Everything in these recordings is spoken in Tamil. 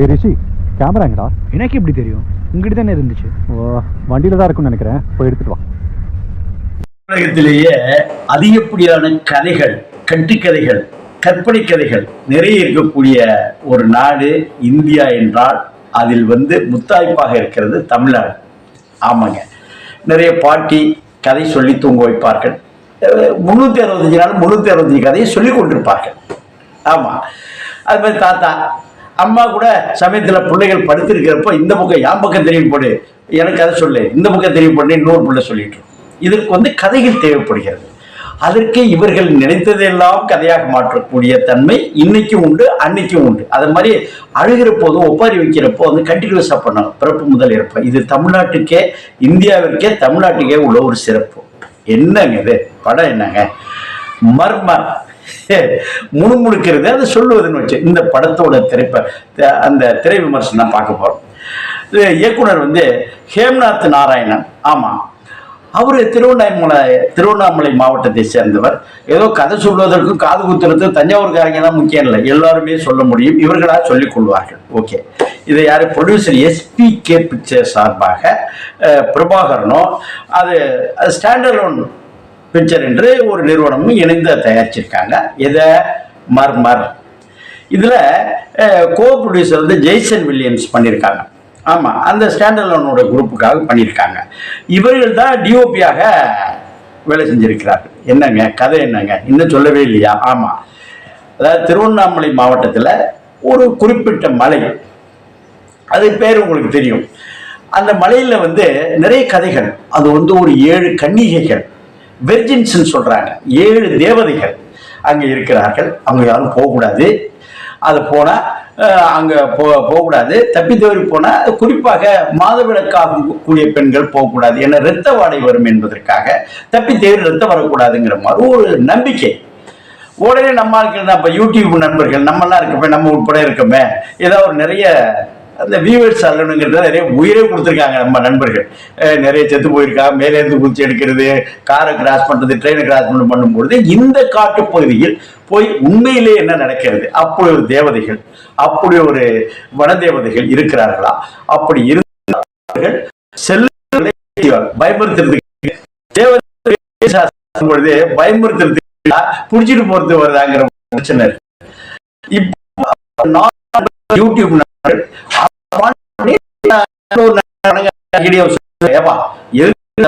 ஏ ரிஷி கேமரா எங்கடா? எனக்கு எப்படி தெரியும்? உங்ககிட்ட தானே இருந்துச்சு. ஓ வண்டியில தான் இருக்கும்னு நினைக்கிறேன். போய் எடுத்துட்டு வா. உலகத்திலேயே அதிகப்படியான கதைகள் கட்டுக்கதைகள் கற்பனை கதைகள் நிறைய இருக்கக்கூடிய ஒரு நாடு இந்தியா என்றால் அதில் வந்து முத்தாய்ப்பாக இருக்கிறது தமிழ்நாடு. ஆமாங்க. நிறைய பாட்டி கதை சொல்லி தூங்க வைப்பார்கள். முந்நூற்றி அறுபத்தஞ்சு நாள் முந்நூற்றி அறுபத்தஞ்சு கதையை சொல்லி கொண்டிருப்பார்கள். ஆமாம் அது மாதிரி தாத்தா அம்மா கூட சமயத்தில் பிள்ளைகள் படுத்திருக்கிறப்ப இந்த பக்கம் என் பக்கம் தெரியும் போடு. எனக்கு அதை சொல்லு. இந்த பக்கம் தெரியும் போடு. இன்னொரு பிள்ளை சொல்லிட்டு இதற்கு வந்து கதைகள் தேவைப்படுகிறது. அதற்கு இவர்கள் நினைத்ததெல்லாம் கதையாக மாற்றக்கூடிய தன்மை இன்னைக்கும் உண்டு அன்னைக்கும் உண்டு. அது மாதிரி அழுகிற போதும் ஒப்பாரி வைக்கிறப்போ வந்து கண்டினியூஸாக பண்ணணும். பிறப்பு முதல் இருப்போம் இது தமிழ்நாட்டுக்கே இந்தியாவிற்கே தமிழ்நாட்டுக்கே உள்ள ஒரு சிறப்பு. என்னங்க இது? படம் என்னங்க? மர்ம முணுமுணுக்கிறது அதை சொல்லுவதுன்னு வச்சு இந்த படத்தோட திரைப்ப அந்த திரை விமர்சனம் பார்க்க போறோம். இது இயக்குனர் வந்து ஹேம்நாத் நாராயணன். ஆமா. அவர் திருவண்ணாமலை திருவண்ணாமலை மாவட்டத்தை சேர்ந்தவர். ஏதோ கதை சொல்வதற்கும் காது குத்துறதுக்கும் தஞ்சாவூர்காரங்க தான் முக்கியம் இல்லை. எல்லாருமே சொல்ல முடியும். இவர்களா சொல்லிக் கொள்வார்கள். ஓகே. இதை யாரு? ப்ரொடியூசர் எஸ்பி கே பிக்சர் சார்பாக பிரபாகரனும் அது ஸ்டாண்டர்ட் பிக்சர் என்று ஒரு நிறுவனமும் இணைந்து தயாரிச்சிருக்காங்க. இதை மர்மர் இதில் கோ ப்ரொடியூசர் வந்து ஜெய்சன் வில்லியம்ஸ் பண்ணியிருக்காங்க ஆமாம் அந்த ஸ்டாண்டர்லோனோட குரூப்புக்காக பண்ணியிருக்காங்க இவர்கள் தான் டிஓபியாக வேலை செஞ்சிருக்கிறார்கள் என்னங்க? கதை என்னங்க? இன்னும் சொல்லவே இல்லையா? ஆமாம் அதாவது திருவண்ணாமலை மாவட்டத்தில் ஒரு குறிப்பிட்ட மலை. அது பேர் உங்களுக்கு தெரியும். அந்த மலையில் வந்து நிறைய கதைகள். அது வந்து ஒரு ஏழு கன்னிகைகள். வெர்ஜின்ஸ்னு சொல்றாங்க. ஏழு தேவதைகள் அங்க இருக்கிறார்கள். அவங்க யாரும் போகக்கூடாது. அது போனா அங்கே அங்க போ போகக்கூடாது. தப்பி தவறி போனா குறிப்பாக மாதவிலக்காகும் கூடிய பெண்கள் போகக்கூடாது. ஏன்னா இரத்த வாடை வரும் என்பதற்காக தப்பி தேவி ரத்தம் வரக்கூடாதுங்கிற மாதிரி ஒரு நம்பிக்கை. உடனே நம்ம இருக்கிற இப்போ யூடியூப் நண்பர்கள் நம்மலாம் இருக்கப்ப நம்ம உட்பட இருக்கமே. ஏதாவது ஒரு நிறைய அந்த வீவர்ஸ் அல்லணுங்கிறத நிறைய உயிரே கொடுத்துருக்காங்க நம்ம நண்பர்கள். நிறைய செத்து போயிருக்கா மேலேருந்து குச்சி எடுக்கிறது காரை கிராஸ் பண்ணுறது ட்ரெயினை கிராஸ் பண்ண பண்ணும்பொழுது இந்த காட்டு பகுதியில் போய் உண்மையிலே என்ன நடக்கிறது? அப்படி ஒரு தேவதைகள் அப்படி ஒரு வனதேவதைகள் இருக்கிறார்களா? அப்படி இருந்தார்கள். செல்ல பயமுறுத்துறதுக்கு தேவதை பொழுது பயமுறுத்துறதுக்கு புடிச்சிட்டு போறது வருதாங்கிற பிரச்சனை இருக்கு. இப்போ யூடியூப் நண்பர்கள் வீடியோ ஏப்பா எதுக்கு இந்த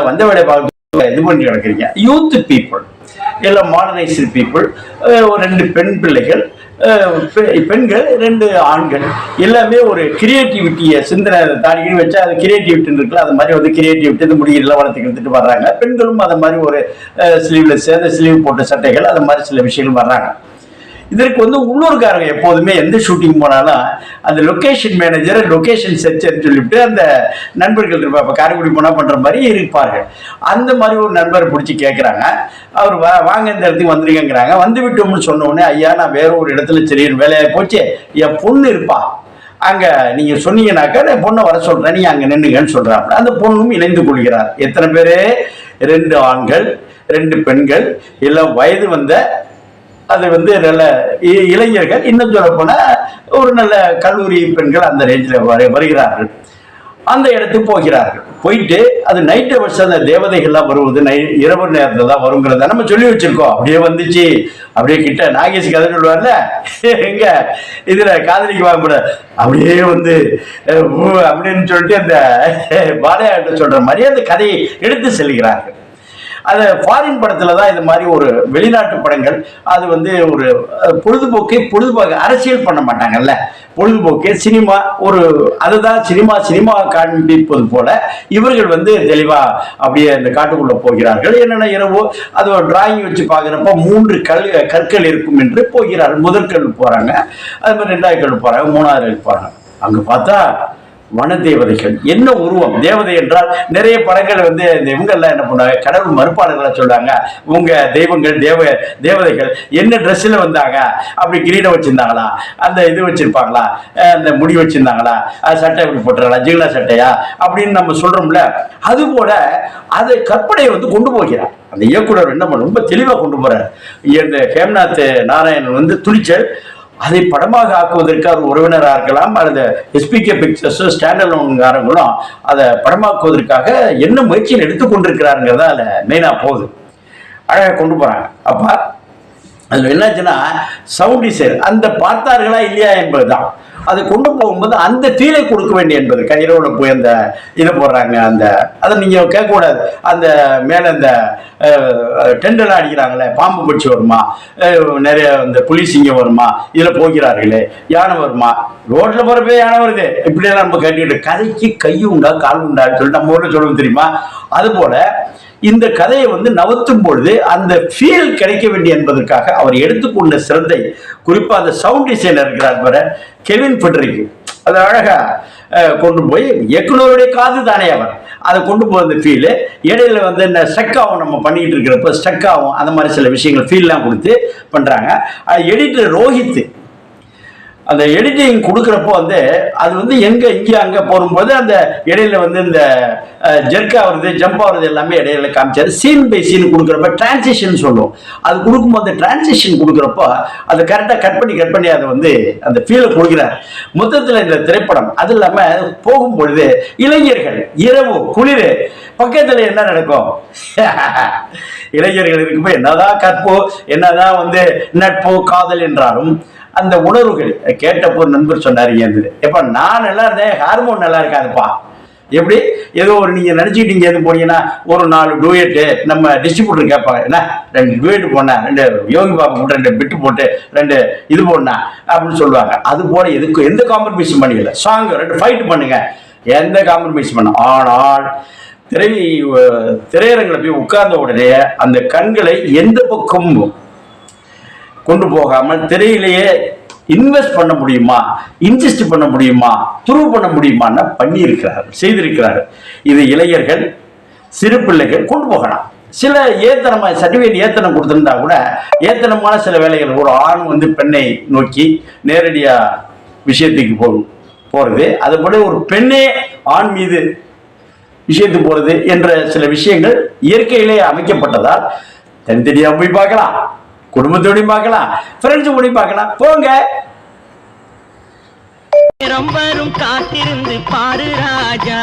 வந்த வேலை பார்க்க இது பண்ணி கிடக்குறீங்க யூத் பீப்புள் இல்லை மாடர்னைஸ்டு பீப்புள் ஒரு ரெண்டு பெண் பிள்ளைகள் பெண்கள் ரெண்டு ஆண்கள். எல்லாமே ஒரு கிரியேட்டிவிட்டியை சிந்தனை தாடிக்கி வச்சா அது கிரியேட்டிவிட்டின்னு இருக்குல்ல அது மாதிரி வந்து கிரியேட்டிவிட்டி இந்த முடியெல்லாம் வளர்த்து எடுத்துட்டு வர்றாங்க. பெண்களும் அது மாதிரி ஒரு ஸ்லீவ்லெஸ் அந்த ஸ்லீவ் போட்ட சட்டைகள் அது மாதிரி சில விஷயங்கள் வர்றாங்க. இதற்கு வந்து உள்ளூர்காரங்க எப்போதுமே எந்த ஷூட்டிங் போனாலும் அந்த லொக்கேஷன் மேனேஜர் லொக்கேஷன் செர்ச்சர் சொல்லிவிட்டு அந்த நண்பர்கள் இருப்பா இப்போ காரைக்குடி போனால் பண்ணுற மாதிரி இருப்பார்கள். அந்த மாதிரி ஒரு நண்பரை பிடிச்சி கேட்குறாங்க அவர் வா வாங்க இந்த இடத்துக்கு வந்துருக்கேங்கிறாங்க. வந்து விட்டோம்னு சொன்னோடனே ஐயா நான் வேற ஒரு இடத்துல சரி வேலையாக போச்சு. என் பொண்ணு இருப்பா. அங்கே நீங்கள் சொன்னீங்கன்னாக்கா நான் பொண்ணை வர சொல்கிறேன் நீ அங்கே நின்றுங்கன்னு சொல்றாங்க அந்த பொண்ணும் இணைந்து கொள்கிறார். எத்தனை பேர்? ரெண்டு ஆண்கள் ரெண்டு பெண்கள். எல்லாம் வயது வந்த அது வந்து நல்ல இ- இளைஞர்கள் இன்னும் சொல்ல போனா ஒரு நல்ல கல்லூரி பெண்கள் அந்த ரேஞ்சில் வரு வருகிறார்கள். அந்த இடத்துக்கு போகிறார்கள். போயிட்டு அது நைட்டு வருஷம் அந்த தேவதைகள்லாம் வருவது நை இரவு நேரத்தில் தான் வருங்கிறத நம்ம சொல்லி வச்சிருக்கோம். அப்படியே வந்துச்சு. அப்படியே கிட்ட நாகேஷ் கதை சொல்லுவார்ல எங்க இதில் காதலிக்கு வாங்க அப்படியே வந்து அப்படின்னு சொல்லிட்டு அந்த பாலையாட்ட சொல்ற மாதிரி அந்த கதையை எடுத்து செல்கிறார்கள். அது ஃபாரின் படத்துல தான் இது மாதிரி ஒரு வெளிநாட்டு படங்கள். அது வந்து ஒரு பொழுதுபோக்கே பொழுதுபோக்கு அரசியல் பண்ண மாட்டாங்கல்ல. பொழுதுபோக்கு சினிமா ஒரு அதுதான் சினிமா சினிமா காண்பிப்பது போல இவர்கள் வந்து தெளிவா அப்படியே இந்த காட்டுக்குள்ள போகிறார்கள். என்னென்ன இரவோ அது ஒரு டிராயிங் வச்சு பார்க்குறப்ப மூன்று கல் கற்கள் இருக்கும் என்று போகிறார்கள். முதற்கல் போறாங்க. அது மாதிரி ரெண்டாவது கல் போறாங்க. மூணாவது கல் போறாங்க. அங்க பார்த்தா வன தேவதைகள் என்ன உருவம்? தேவதை என்றால் நிறைய படங்கள் வந்து இந்த இவங்கெல்லாம் என்ன பண்ணுவாங்க? கடவுள் மறுப்பாளர்களா சொல்றாங்க. உங்க தெய்வங்கள் தேவ தேவதைகள் என்ன ட்ரெஸ்ஸில் வந்தாங்க? அப்படி கிரீடம் வச்சிருந்தாங்களா? அந்த இது வச்சிருப்பாங்களா? அந்த முடி வச்சிருந்தாங்களா? சட்டை இப்படி போட்டுறாங்களா ஜிகிலா சட்டையா? அப்படின்னு நம்ம சொல்றோம்ல அது போல அது கற்பனையை வந்து கொண்டு போகிறார். அந்த இயக்குனர் என்ன பண்ண ரொம்ப தெளிவாக கொண்டு போறார். இந்த ஹேம்நாத் நாராயணன் வந்து துணிச்சல் அதை படமாக ஆக்குவதற்கு அவர் உறவினராக இருக்கலாம் அல்லது எஸ்பிகே பிக்சர்ஸோ ஸ்டாண்டலோன்காரங்களும் அதை படமாக்குவதற்காக என்ன முயற்சியில் எடுத்துக்கொண்டிருக்கிறாருங்கிறதா அதில் மெயினாக போகுது. அழகாக கொண்டு போகிறாங்க அப்போ அதில் என்னாச்சுன்னா சவுண்ட் டிசைன் அந்த பார்த்தார்களா இல்லையா என்பதுதான். அதை கொண்டு போகும்போது அந்த ஃபீலை கொடுக்க வேண்டிய என்பது. கையிலோட போய் அந்த இதை போடுறாங்க அந்த அதை நீங்கள் கேட்கக்கூடாது. அந்த மேலே அந்த டெண்டெல்லாம் அடிக்கிறாங்களே பாம்பு பிடிச்சி வருமா? நிறைய இந்த புலி சிங்கம் வருமா? இதில் போகிறார்களே யானை வருமா? ரோட்டில் போகிறப்பே யானை வருது. இப்படியெல்லாம் நம்ம கேட்டுக்கிட்டு கதைக்கு கை உண்டா கால் உண்டான்னு சொல்லிட்டு நம்ம ஊரில் சொல்லுவோம் தெரியுமா? அதுபோல் இந்த கதையை வந்து நவத்தும் பொழுது அந்த ஃபீல் கிடைக்க வேண்டிய என்பதற்காக அவர் எடுத்துக்கொண்ட சிறந்தை குறிப்பாக அந்த சவுண்ட் டிசைனர் இருக்கிறார் வர கெவின் ஃபெட்ரிக்கு. அது அழகா கொண்டு போய் இயக்குனருடைய காது தானே அவர். அதை கொண்டு போய் அந்த ஃபீலு இடையில வந்து இந்த ஸ்டக் ஆகும் நம்ம பண்ணிக்கிட்டு இருக்கிறப்ப ஸ்டக் ஆகும் அந்த மாதிரி சில விஷயங்கள் ஃபீல்லாம் கொடுத்து பண்ணுறாங்க எடிட்டர் ரோஹித் அந்த எடிட்டிங் கொடுக்குறப்போ வந்து அது வந்து எங்கே இங்கே அங்கே போகும்போது அந்த இடையில வந்து இந்த ஜெர்க் ஆகுறது ஜம்ப் ஆகுறது எல்லாமே இடையில காமிச்சாரு. சீன் பை சீன் கொடுக்குறப்ப டிரான்சிஷன் சொல்லுவோம். அது கொடுக்கும்போது டிரான்சிஷன் கொடுக்குறப்போ அதை கரெக்டாக கட் பண்ணி கட் பண்ணி அதை வந்து அந்த ஃபீலை கொடுக்குறாரு. மொத்தத்தில் இந்த திரைப்படம் அது இல்லாமல் போகும்பொழுது இளைஞர்கள் இரவு குளிர் பக்கத்தில் என்ன நடக்கும்? இளைஞர்கள் இருக்கும்போது என்னதான் கற்போ என்னதான் வந்து நட்போ காதல் என்றாலும் அந்த உணர்வுகள் கேட்டப்போ நண்பர் சொன்னார் இருந்தது எப்ப நான் நல்லா இருந்தேன் ஹார்மோன் நல்லா இருக்காதுப்பா. எப்படி? ஏதோ ஒரு நீங்கள் நினச்சிக்கிட்டு இங்கே எது போனீங்கன்னா ஒரு நாலு டூயட்டு நம்ம டிஸ்ட்ரிபியூட்டர் கேட்பாங்க என்ன? ரெண்டு டூயட் போனேன் ரெண்டு யோகி பாபா போட்டு ரெண்டு பிட்டு போட்டு ரெண்டு இது போடணா அப்படின்னு சொல்லுவாங்க. அது போல எதுக்கு எந்த காம்ப்ரமைஸும் பண்ணிக்கல சாங் ரெண்டு ஃபைட் பண்ணுங்க. எந்த காம்ப்ரமைஸ் பண்ண? ஆனால் திரை திரையரங்களை போய் உட்கார்ந்த உடனே அந்த கண்களை எந்த பக்கமும் கொண்டு போகாமல் திரையிலேயே இன்வெஸ்ட் பண்ண முடியுமா? இன்ஜெஸ்ட் பண்ண முடியுமா? த்ரூ பண்ண முடியுமான்னு பண்ணியிருக்கிறார்கள் செய்திருக்கிறார்கள் இது இளைஞர்கள் சிறு பிள்ளைகள் கொண்டு போகலாம். சில ஏத்தனமா சர்டிஃபிகேட் ஏத்தனம் கொடுத்துருந்தா கூட ஏத்தனமான சில வேலைகள். ஒரு ஆண் வந்து பெண்ணை நோக்கி நேரடியாக விஷயத்துக்கு போகும் போகிறது அதுபோல ஒரு பெண்ணே ஆண் மீது விஷயத்துக்கு போகிறது என்ற சில விஷயங்கள் இயற்கையிலே அமைக்கப்பட்டதால் தனித்தனியாக போய் பார்க்கலாம். குடும்பத்தோடையும் பார்க்கலாம்? ஃப்ரெண்ட்ஸோடையும் பார்க்கலாம்? போங்க. ரொம்ப காத்திருந்து பாரு ராஜா.